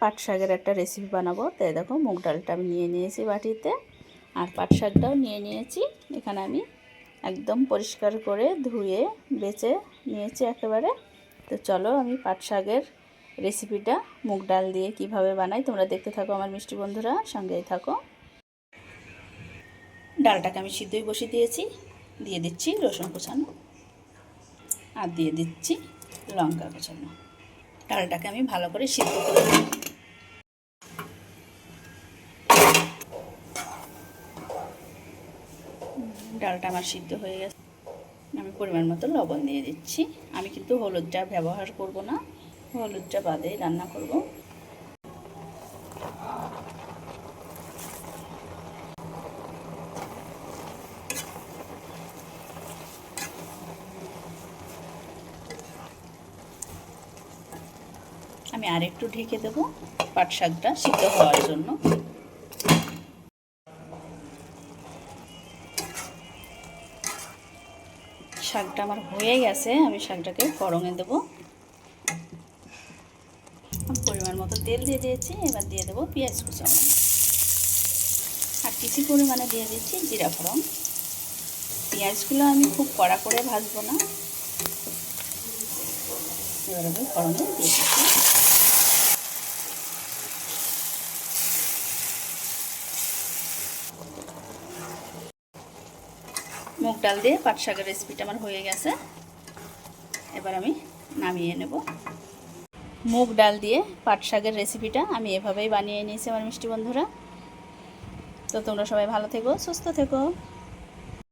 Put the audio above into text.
পাট শাকের একটা রেসিপি বানাবো। তাই দেখো, মুগ ডালটা আমি নিয়ে নিয়েছি বাটিতে। আর পাট শাকটাও নিয়ে নিয়েছি। এখানে আমি একদম পরিষ্কার করে ধুয়ে বেছে নিয়েছি একেবারে। তো চলো আমি পাট শাকের রেসিপিটা মুগ ডাল দিয়ে কীভাবে বানাই, তোমরা দেখতে থাকো আমার মিষ্টি বন্ধুরা, সঙ্গেই থাকো। ডালটাকে আমি সিদ্ধই বসিয়ে দিয়েছি। দিয়ে দিচ্ছি রসুন কুচানো। আর দিয়ে দিচ্ছি লঙ্কা কুচানো। ডালটাকে আমি ভালো করে সিদ্ধ করে ডালটা আমার সিদ্ধ হয়ে গেছে। আমি পরিমাণ মতো লবণ দিয়ে দিচ্ছি। আমি কিন্তু হলুদটা ব্যবহার করব না। হলুদটা বাদেই রান্না করব। আমি আরেকটু ঢেকে দেবো। পাট শাকটা সিদ্ধ হওয়ার জন্য। শাকটা আমার হয়ে গেছে, আমি শাকটাকে ফড়ঙে দেবো। পরিমাণ মতো তেল দিয়ে দিয়েছি, এবার দিয়ে দেবো পেঁয়াজ কুচানো আর কিছু পরিমাণে দিয়ে দিচ্ছি জিরা ফোড়ন। পেঁয়াজগুলো আমি খুব কড়া করে ভাজবো না। এবার আমি ফোড়নে দিয়ে দিচ্ছি। মুগ ডাল দিয়ে পাট শাকের রেসিপিটা আমার হয়ে গেছে। এবার আমি নামিয়ে নেব। মুগ ডাল দিয়ে পাট শাকের রেসিপিটা আমি এভাবেই বানিয়ে নিয়েছি আমার মিষ্টি বন্ধুরা। তো তোমরা সবাই ভালো থেকো, সুস্থ থেকো।